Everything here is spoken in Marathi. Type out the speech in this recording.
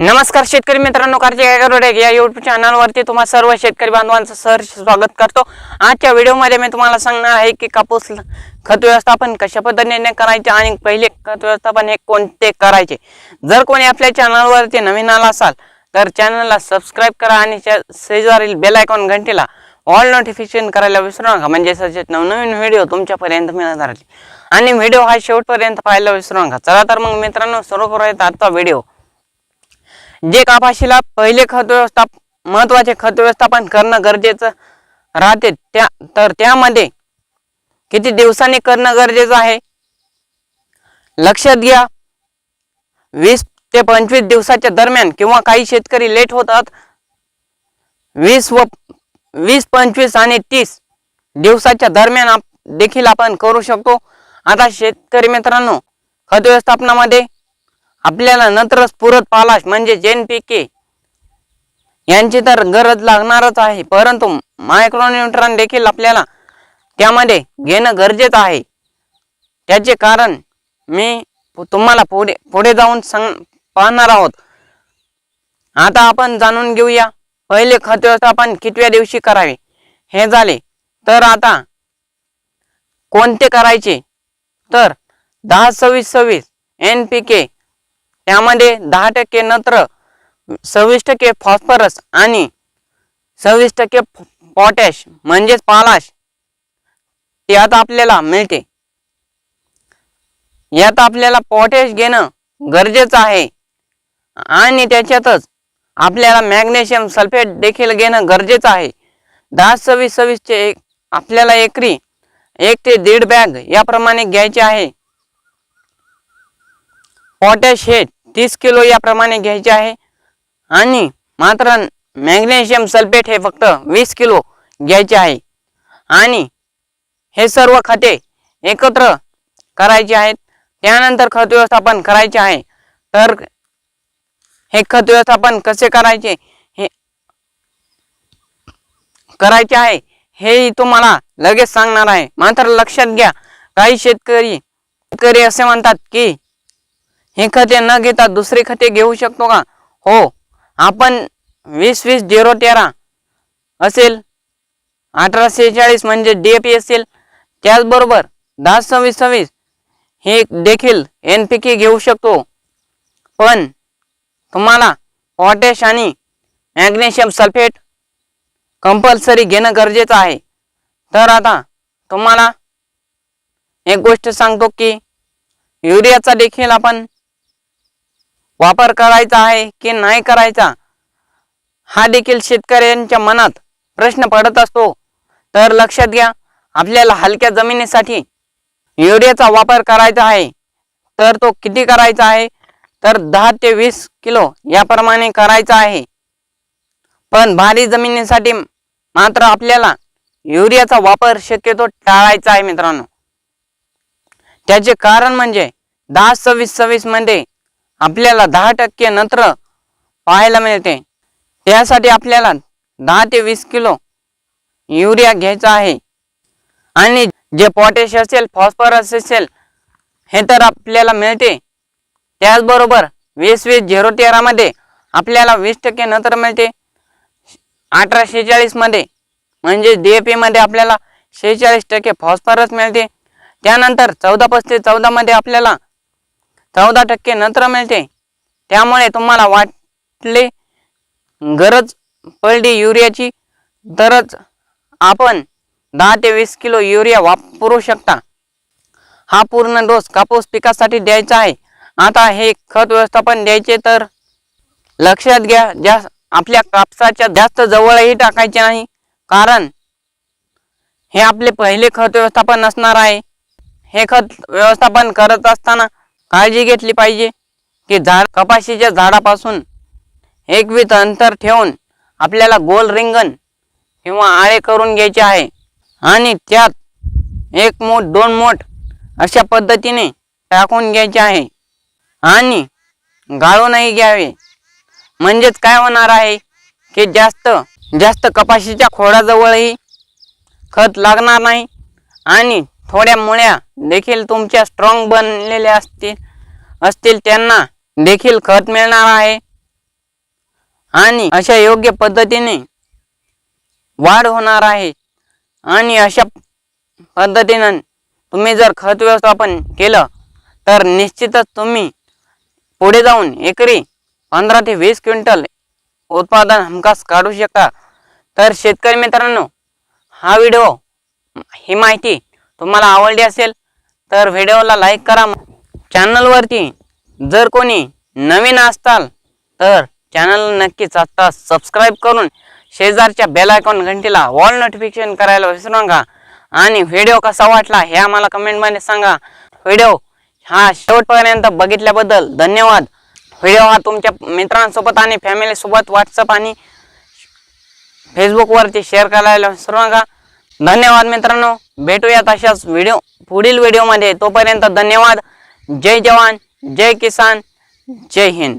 नमस्कार शेतकरी मित्रांनो कार्तिक ॲग्रोटेक या युट्यूब चॅनलवरती तुम्हा सर्व शेतकरी बांधवांचं सर स्वागत करतो. आजच्या व्हिडिओमध्ये मी तुम्हाला सांगणार आहे की कापूस खत व्यवस्थापन कशा पद्धतीने करायचे आणि पहिले खत व्यवस्थापन हे कोणते करायचे. जर कोणी आपल्या चॅनलवरती नवीन आला असाल तर चॅनलला सबस्क्राईब करा आणि त्या शेजारील बेल आयकॉन घंटीला ऑल नोटिफिकेशन करायला विसरू नका. म्हणजे सजेत नवनवीन व्हिडिओ तुमच्यापर्यंत मिळत राहील आणि व्हिडिओ हा शेवटपर्यंत पाहायला विसरू नका. चला तर मग मित्रांनो सुरू करूयात आजचा व्हिडिओ जे कापाशीला पहिले खत व्यवस्थाप महत्त्वाचे खत व्यवस्थापन करणं गरजेचं राहते त्या तर त्यामध्ये किती दिवसांनी करणं गरजेचं आहे? लक्षात घ्या वीस ते पंचवीस दिवसाच्या दरम्यान किंवा काही शेतकरी लेट होतात वीस व वीस पंचवीस आणि तीस दिवसाच्या दरम्यान आप देखील आपण करू शकतो. आता शेतकरी मित्रांनो खत व्यवस्थापनामध्ये आपल्याला नंतरच पुरत पालाश म्हणजे जेन पिके यांची तर गरज लागणारच आहे परंतु मायक्रोन्यूट्रॉन देखील आपल्याला त्यामध्ये घेणं गरजेचं आहे. त्याचे कारण मी तुम्हाला पुढे पुढे जाऊन सांग पाहणार आहोत. आता आपण जाणून घेऊया पहिले खत व्यवस्थापन कितव्या दिवशी करावे? हे झाले तर आता कोणते करायचे? तर दहा सव्वीस सव्वीस एन पी के त्यामध्ये दहा टक्के नत्र सव्वीस टक्के फॉस्फरस आणि सव्वीस टक्के पॉटॅश म्हणजेच पालाश यात आपल्याला मिळते. यात आपल्याला पॉटॅश घेणं गरजेचं आहे आणि त्याच्यातच आपल्याला मॅग्नेशियम सल्फेट देखील घेणं गरजेचं आहे. दहा सव्वीस सव्वीसचे एक आपल्याला एकरी एक ते दीड बॅग याप्रमाणे घ्यायचे आहे. पॉटॅश हेट तीस किलो याप्रमाणे घ्यायचे आहे. आणि मात्र मॅग्नेशियम सल्फेट हे फक्त वीस किलो घ्यायचे आहे. आणि हे सर्व खते एकत्र करायचे आहेत. त्यानंतर खत व्यवस्थापन करायचे आहे. तर हे खत व्यवस्थापन कसे करायचे? हे करायचे आहे. हे तुम्हाला लगेच सांगणार आहे. मात्र लक्षात घ्या. काही शेतकरी शेतकरी असे म्हणतात की हे खते न घेता दुसरी खते घेऊ शकतो का? हो आपण वीस वीस झिरो तेरा असेल अठरा सेहेचाळीस म्हणजे डी ए पी असेल त्याचबरोबर दहा सव्वीस सव्वीस हे देखील एन पी के घेऊ शकतो. पण तुम्हाला पॉटॅश आणि मॅग्नेशियम सल्फेट कंपल्सरी घेणं गरजेचं आहे. तर आता तुम्हाला एक गोष्ट सांगतो की युरियाचा देखील आपण वापर करायचा आहे की नाही करायचा? हा देखील शेतकऱ्यांच्या मनात प्रश्न पडत असतो. तर लक्षात घ्या आपल्याला हलक्या जमिनीसाठी युरियाचा वापर करायचा आहे. तर तो किती करायचा आहे? तर दहा ते वीस किलो याप्रमाणे करायचा आहे. पण भारी जमिनीसाठी मात्र आपल्याला युरियाचा वापर शक्यतो टाळायचा आहे मित्रांनो. त्याचे कारण म्हणजे दहा सव्वीस सव्वीसमध्ये आपल्याला दहा टक्के नत्र पाहायला मिळते. त्यासाठी आपल्याला दहा ते वीस किलो युरिया घ्यायचा आहे. आणि जे पोटॅश असेल फॉस्फरस असेल हे तर आपल्याला मिळते. त्याचबरोबर वीस वीस झिरो तेरामध्ये आपल्याला वीस टक्के नत्र मिळते. अठरा शेहेचाळीस म्हणजे डी ए पीमध्ये आपल्याला शेहेचाळीस टक्के फॉस्फरस मिळते. त्यानंतर चौदा पस्तीस चौदामध्ये आपल्याला चौदा टक्के नत्र मिळते. त्यामुळे तुम्हाला वाटले गरज पडली युरियाची तरच आपण दहा ते वीस किलो युरिया वापरू शकता. हा पूर्ण डोस कापूस पिकासाठी द्यायचा आहे. आता हे खत व्यवस्थापन द्यायचे तर लक्षात घ्या जास्त आपल्या कापसाच्या जास्त जवळही टाकायचे नाही. कारण हे आपले पहिले खत व्यवस्थापन असणार आहे. हे खत व्यवस्थापन करत असताना काळजी घेतली पाहिजे की झाड कपाशीच्या झाडापासून एकवीत अंतर ठेवून आपल्याला गोल रिंगण किंवा आळे करून घ्यायचे आहे. आणि त्यात एक मोठ दोन मोठ अशा पद्धतीने टाकून घ्यायचे आहे. आणि गाळूनही घ्यावे. म्हणजेच काय होणार आहे की जास्त जास्त कपाशीच्या खोडाजवळही खत लागणार नाही आणि थोड्या मुळ्या देखील तुमच्या स्ट्रॉंग बनलेल्या असतील असतील त्यांना देखील खत मिळणार आहे. आणि अशा योग्य पद्धतीने वाढ होणार आहे. आणि अशा पद्धतीनं तुम्ही जर खत व्यवस्थापन केलं तर निश्चितच तुम्ही पुढे जाऊन एकरी पंधरा ते वीस क्विंटल उत्पादन हमखास काढू शकता. तर शेतकरी मित्रांनो हा व्हिडिओ ही माहिती तुम्हाला आवडली असेल तर व्हिडिओला लाईक करा. चॅनलवरती जर कोणी नवीन असताल तर चॅनल नक्कीच आत्ता सबस्क्राईब करून शेजारच्या बेल आयकॉन घंटीला ऑल नोटिफिकेशन करायला विसरू नका. आणि व्हिडिओ कसा वाटला हे आम्हाला कमेंटमध्ये सांगा. व्हिडिओ हा शेवटपर्यंत बघितल्याबद्दल धन्यवाद. व्हिडिओ हा तुमच्या मित्रांसोबत आणि फॅमिलीसोबत व्हॉट्सअप आणि फेसबुकवरती शेअर करायला विसरू नका. धन्यवाद मित्रांनो. भेटूयात अशाच व्हिडिओ पुढील व्हिडिओमध्ये तोपर्यंत धन्यवाद. जय जवान जय किसान जय हिंद.